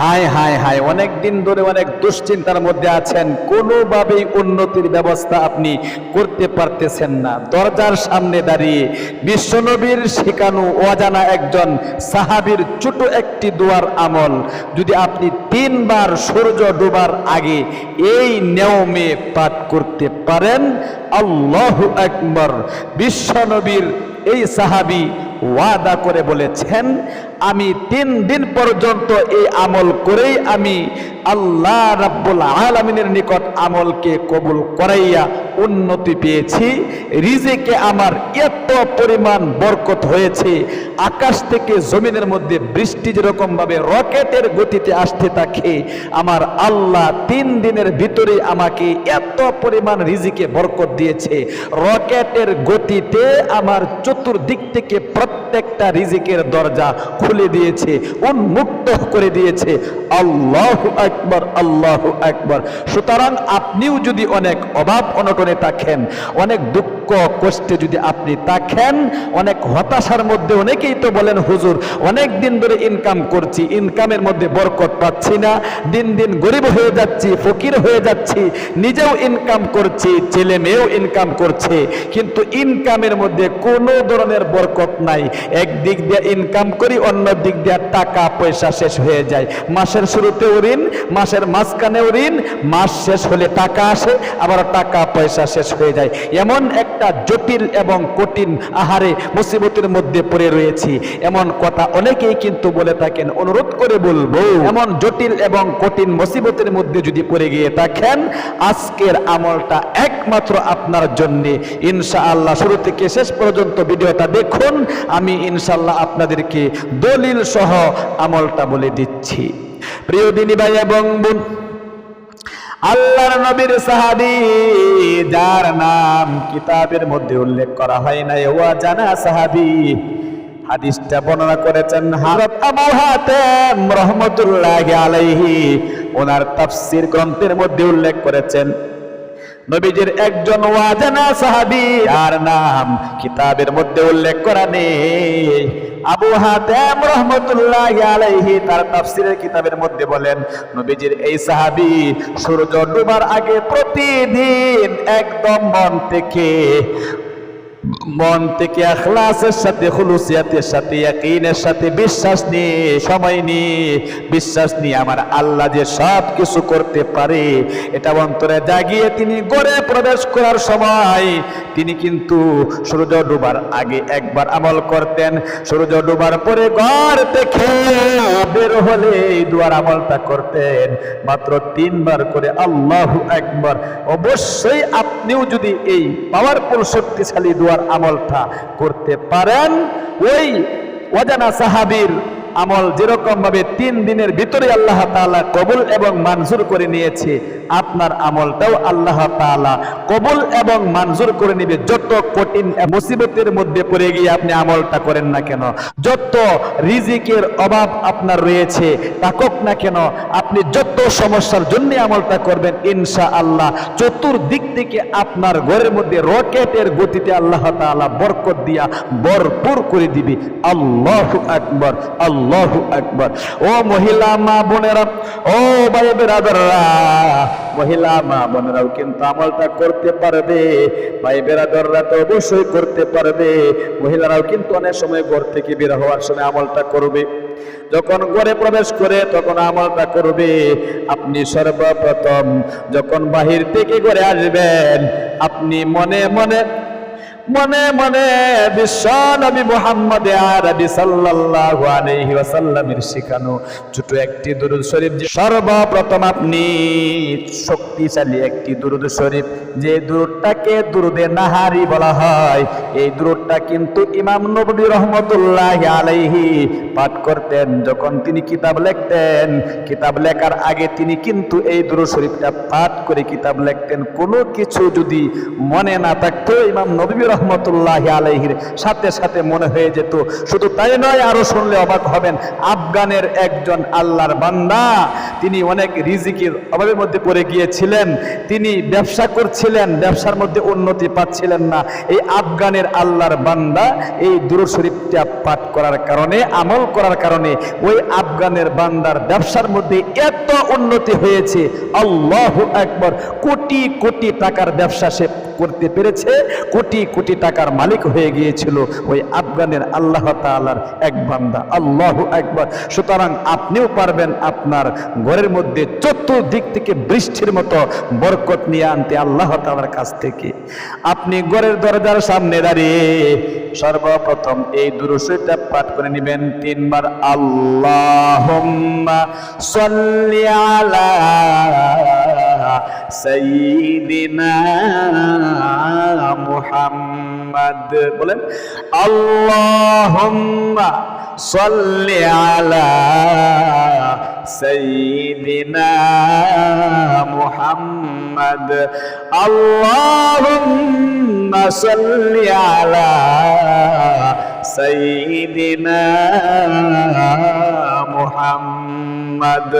হায় হায় হায়, অনেক দিন ধরে অনেক দুশ্চিন্তার মধ্যে আছেন। কোনোভাবেই উন্নতির ব্যবস্থা আপনি করতে পারতেছেন না। দরজার সামনে দাঁড়িয়ে বিশ্বনবীর শেখানো অজানা একজন সাহাবীর ছোট একটি দোয়ার আমল। যদি আপনি তিনবার সূর্য ডোবার আগে এই নিয়মে পাঠ করতে পারেন, আল্লাহ আকবর। বিশ্বনবীর এই সাহাবী ওয়াদা করে বলেছেন, আমি তিন দিন পর্যন্ত এই আমল করেই আমি আল্লাহ রাব্বুল আলমিনের নিকট আমলকে কবুল করাইয়া উন্নতি পেয়েছি, রিজেকে আমার এত পরিমাণ বরকত হয়েছে, আকাশ থেকে জমিনের মধ্যে বৃষ্টি যেরকমভাবে রকেটের গতিতে আসতে থাকে, আমার আল্লাহ তিন দিনের ভিতরে আমাকে এত পরিমাণ রিজিকে বরকত দিয়েছে, রকেটের গতিতে আমার চতুর্দিক থেকে প্রত্যেকটা রিজিকের দরজা খুলে দিয়েছে, উন্মুক্ত করে দিয়েছে। আল্লাহ আকবর আল্লাহ আকবর। সুতরাং আপনিও যদি অনেক অভাব অনটনে থাকেন, অনেক দুঃখ কষ্টে যদি আপনি থাকেন, অনেক হতাশার মধ্যে অনেকেই তো বলেন, হুজুর, অনেক দিন ধরে ইনকাম করছি ইনকামের মধ্যে বরকত পাচ্ছি না, দিন দিন গরিব হয়ে যাচ্ছি, ফকির হয়ে যাচ্ছি, নিজেও ইনকাম করছি, ছেলে মেয়েও ইনকাম করছে, কিন্তু ইনকামের মধ্যে কোনো ধরনের বরকত নাই। এক দিক দিয়ে ইনকাম করি অন্য দিক দিয়ে টাকা, পয়সা শেষ হয়ে যায়। মাসের শুরুতেও ঋণ, মাসের মাঝখানেও ঋণ, মাস শেষ হলে টাকা আসে, আবার টাকা, পয়সা শেষ হয়ে যায়। এমন একটা জটিল এবং কঠিন আহারে, মুসিবতের মধ্যে পড়ে রয়েছি। এমন কথা অনেকেই কিন্তু বলে থাকেন, অনুরোধ করে বলব, এমন জটিল এবং কঠিন মুসিবতের মধ্যে যদি পড়ে গিয়ে থাকেন, আজকের আমলটা একমাত্র আপনার জন্য। ইনশাআল্লাহ, শুরু থেকে শেষ পর্যন্ত ভিডিওটা দেখুন। আমি ইনশাআল্লাহ আপনাদেরকে দলিল সহ আমলটা বলে দিচ্ছি। প্রিয় দিনী ভাই এবং বোন, আল্লাহর নবীর সাহাবী, যার নাম কিতাবের মধ্যে উল্লেখ করা হয় না ওয়া জানা সাহাবী, হাদিসটা বর্ণনা করেছেন হারত আবু রহমতুল্লাহ আলাইহি, ওনার তাফসীর গ্রন্থের মধ্যে উল্লেখ করেছেন নবীজির একজন ওয়াজানা সাহাবী আর নাম কিতাবের মধ্যে উল্লেখ করা নেই। আবু হাতেম রহমতুল্লাহ আলাইহি তার তাফসিরের কিতাবের মধ্যে বলেন, নবীজির এই সাহাবি সূর্য ডুবার আগে প্রতিদিন একদম মন থেকে মন থেকে আখলাসের সাথে, খুলুসিয়াতের সাথে, ইয়াকিনের সাথে, বিশ্বাস নিয়ে, সময় নিয়ে, বিশ্বাস নিয়ে আমার আল্লাহ যে সব কিছু করতে পারে, এটা অন্তরে জাগিয়ে তিনি গড়ে প্রবেশ করার সময় তিনি কিন্তু সূর্য ডুবার আগে একবার আমল করতেন। সূর্য ডুবার পরে ঘর থেকে বের হলে দুয়ার আমলটা করতেন। মাত্র তিনবার করে আল্লাহ একবার অবশ্যই আপনিও যদি এই পাওয়ারফুল শক্তিশালী দুয়ার আমলটা করতে পারেন। ওই অজানা সাহাবীর আমল যেরকম ভাবে তিন দিনের ভিতরে আল্লাহ তাআলা কবুল এবং মঞ্জুর করে নিয়েছে, আপনার আমলটাও আল্লাহ তাআলা কবুল এবং মঞ্জুর করে নেবে। যত কঠিন মুসিবতের মধ্যে পড়ে গিয়ে আপনি আমলটা করেন না কেন, যত রিজিকের অভাব আপনার রয়েছে থাকুক না কেন, আপনি যত সমস্যার জন্য আমলটা করবেন ইনশা আল্লাহ চতুর্দিক থেকে আপনার ঘরের মধ্যে রকেটের গতিতে আল্লাহ তাআলা বরকত দিয়া ভরপুর করে দিবে। আল্লাহ আকবার, আল্লাহু আকবার। ও মহিলা মা বোনেরা, ও ভাই বেরাদররা, মহিলা মা বোনেরাও কিন্তু আমলটা করতে পারবে, ভাই বেরাদররা তো অবশ্যই করতে পারবে, মহিলারাও কিন্তু অনেক সময় ঘর থেকে বের হওয়ার সময় আমলটা করবে। যখন ঘরে প্রবেশ করে তখন আমলটা করবে। আপনি সর্বপ্রথম যখন বাহির থেকে ঘরে আসবেন, আপনি মনে মনে মনে মনে বিশ্ব নবী মোহাম্মদ আরবি সাল্লাল্লাহু আলাইহি ওয়াসাল্লামের শেখানো ছোট একটি দুরূদ শরীফ যে সর্বপ্রথম আপনি শক্তিশালী একটি দুরূদ শরীফ, যে দুরূদটাকে দুরুদে নাহারি বলা হয়। এই দুরূদটা কিন্তু ইমাম নবী রহমতুল্লাহ আলাইহি পাঠ করতেন, যখন তিনি কিতাব লিখতেন। কিতাব লেখার আগে তিনি কিন্তু এই দুরূদ শরীফটা পাঠ করে কিতাব লিখতেন। কোনো কিছু যদি মনে না থাকতো ইমাম নবী রহমতুল্লাহ আলাইহির সাথে সাথে মনে হয়ে যেত, শুধু তাই নয় আরও শুনলে অবাক হবেন, আফগানের একজন আল্লাহর বান্দা, তিনি অনেক রিজিকের অভাবের মধ্যে পড়ে গিয়েছিলেন, তিনি ব্যবসা করছিলেন, ব্যবসার মধ্যে উন্নতি পাচ্ছিলেন না। এই আফগানের আল্লাহর বান্দা এই দুরুদ শরীফটা পাঠ করার কারণে, আমল করার কারণে, ওই আফগানের বান্দার ব্যবসার মধ্যে এত উন্নতি হয়েছে, আল্লাহ একবার কোটি কোটি টাকার ব্যবসা সে করতে পেরেছে, কোটি কোটি টাকার মালিক হয়ে গিয়েছিল ওই আফগানের আল্লাহ তাআলার এক বান্দা। আল্লাহ একবার সুতরাং আপনিও পারবেন আপনার ঘরের মধ্যে চতুর্দিক থেকে বৃষ্টির মতো বরকত নিয়ে আনতে আল্লাহ তাআলার কাছ থেকে। আপনি ঘরের দরজার সামনে দাঁড়িয়ে সর্বপ্রথম এই দুরুসইটা পাঠ করে নেবেন তিনবার। আল্লাহ সাল্লি আলা সাইয়্যিদিনা মুহাম্মদ। বলেন আল্লাহুম্মা সাল্লি আলা সাইয়্যিদিনা মুহাম্মদ। আল্লাহুম্মা সাল্লি আলা সাইয়্যিদিনা মুহাম্মদ।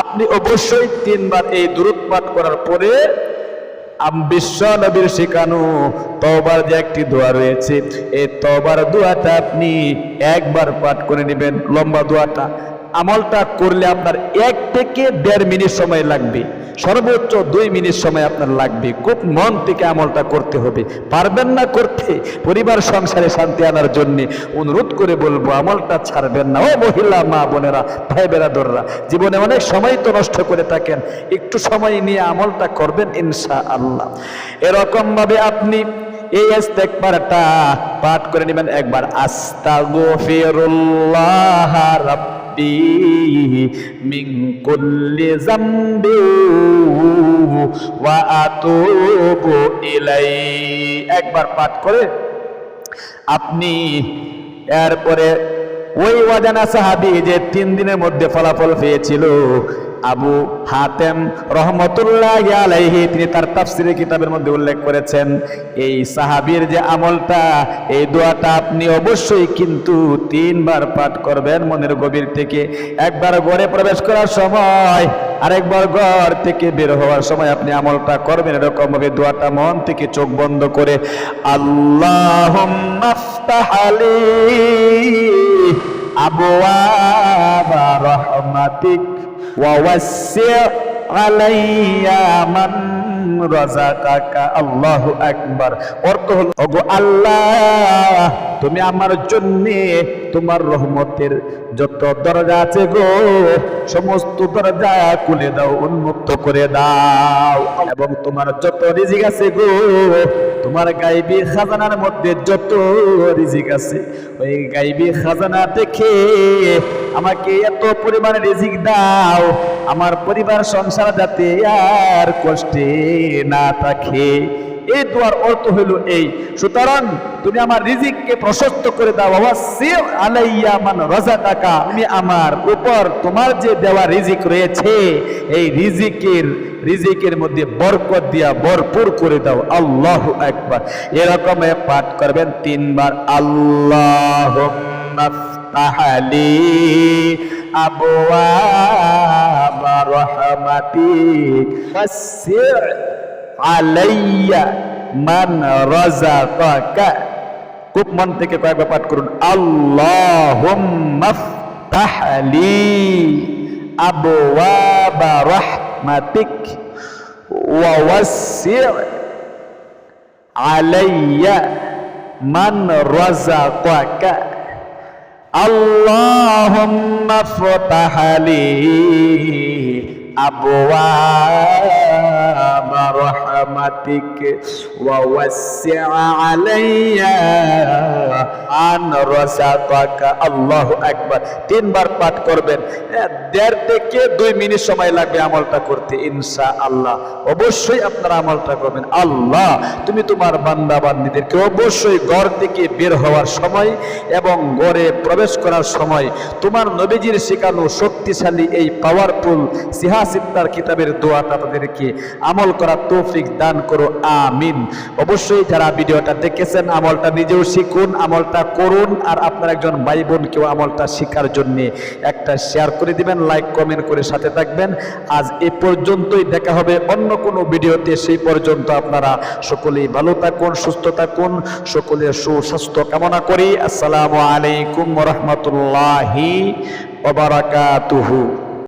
আপনি অবশ্যই তিনবার এই দূরত পাঠ করার পরে বিশ্ব নবীর শেখানো তবার যে একটি দোয়া রয়েছে এই তবার দোয়াটা আপনি একবার পাঠ করে নেবেন, লম্বা দোয়াটা। আমলটা করলে আপনার এক থেকে দেড় মিনিট সময় লাগবে, সর্বোচ্চ দুই মিনিট সময় আপনার লাগবে। খুব মন থেকে আমলটা করতে হবে। পারবেন না করতে, পরিবার সংসারে শান্তি আনার জন্য অনুরোধ করে বলব, আমলটা ছাড়বেন না। ও মহিলা, মা বোনেরা, ভাই বেরাদররা, জীবনে অনেক সময় তো নষ্ট করে থাকেন, একটু সময় নিয়ে আমলটা করবেন ইনশা আল্লাহ এরকম ভাবে আপনি এই ইস্তেগফারটা পাঠ করে নেবেন। একবার, আস্তাগফিরুল্লাহ রাব্বি মিন من كل ذنب وأتوب إليه. একবার পাঠ করে আপনি এরপরে ওই ওয়াজানা সাহাবি যে তিন দিনের মধ্যে ফলাফল পেয়েছিল আবু হাতেম রহমতুল্লাহ আলাইহি, তিনি তার তাফসিরে কিতাবের মধ্যে উল্লেখ করেছেন, এই সাহাবীর যে আমলটা, এই দোয়াটা আপনি অবশ্যই কিন্তু তিনবার পাঠ করবেন মনের গভীর থেকে। একবার গড়ে প্রবেশ করার সময়, আরেকবার ঘর থেকে বের হওয়ার সময় আপনি আমলটা করবেন। এরকম ভাবে দোয়াটা মন থেকে চোখ বন্ধ করে আল্লাহ আবওয়াবা রহমাতিক ওয়াওয়াসি' আলাইয়া মান রাযাকাকা আল্লাহু আকবার। অর্থ হলো, ওগো আল্লাহ, তুমি আমার জন্য তোমার রহমতের যত দরজা আছে গো, সমস্ত দরজা খুলে দাও, উন্মুক্ত করে দাও। এবং তোমার যত রিজিক আছে গো তোমার গাইবি খাজানার মধ্যে যত রিজিক আছে, ওই গাইবি খাজানা দেখে আমাকে এত পরিমাণে রিজিক দাও, আমার পরিবার সংসার যাতে আর কষ্টে না থাকে। এই দোয়ার অর্থ হইল এই, সুতরাং তুমি আমার রিজিককে প্রশস্ত করে দাও। বাবা সেও আলাইয়া মান রাজা টাকা তুমি আমার উপর তোমার যে দেওয়া রিজিক রয়েছে, এই রিজিকের রিজিকের মধ্যে বরকত দিয়া ভরপুর করে দাও। আল্লাহ একবার এরকম পাঠ করবেন তিনবার আল্লাহ তাহালি আলাইয়া মান খুব মন থেকে কয়েকবার পাঠ করুন, আল্লাহুম্মা ফতাহলি আবওয়াবা رحمتك ووسع علي من رزقك اللهم افتح لي أبواب رحمتك ووسع علي عن رزقك الله أكبر তিনবার পাঠ করবেন এ, দেড় থেকে দুই মিনিট সময় লাগবে আমলটা করতে ইনশা আল্লাহ অবশ্যই আপনারা আমলটা করবেন আল্লাহ তুমি তোমার বান্দা বান্দিদেরকে অবশ্যই ঘর থেকে বের হওয়ার সময় এবং ঘরে প্রবেশ করার সময় তোমার নবীজির শেখানো শক্তিশালী এই পাওয়ারফুল সিহাসিত্তার কিতাবের দোয়াটা তাদেরকে আমল করার তৌফিক দান করো, আমিন। অবশ্যই যারা ভিডিওটা দেখেছেন, আমলটা নিজেও শিখুন, আমলটা করুন, আর আপনার একজন ভাই বোনকেও আমলটা শেখার জন্য একটা শেয়ার করে দিবেন লাইক কমেন্ট করে সাথে থাকবেন। আজ এ পর্যন্তই, দেখা হবে অন্য কোনো ভিডিওতে, সেই পর্যন্ত আপনারা সকলেই ভালো থাকুন, সুস্থ থাকুন, সকলের সুস্বাস্থ্য কামনা করি। আসসালামু আলাইকুম রহমতুল্লাহি ওবারাকাতুহু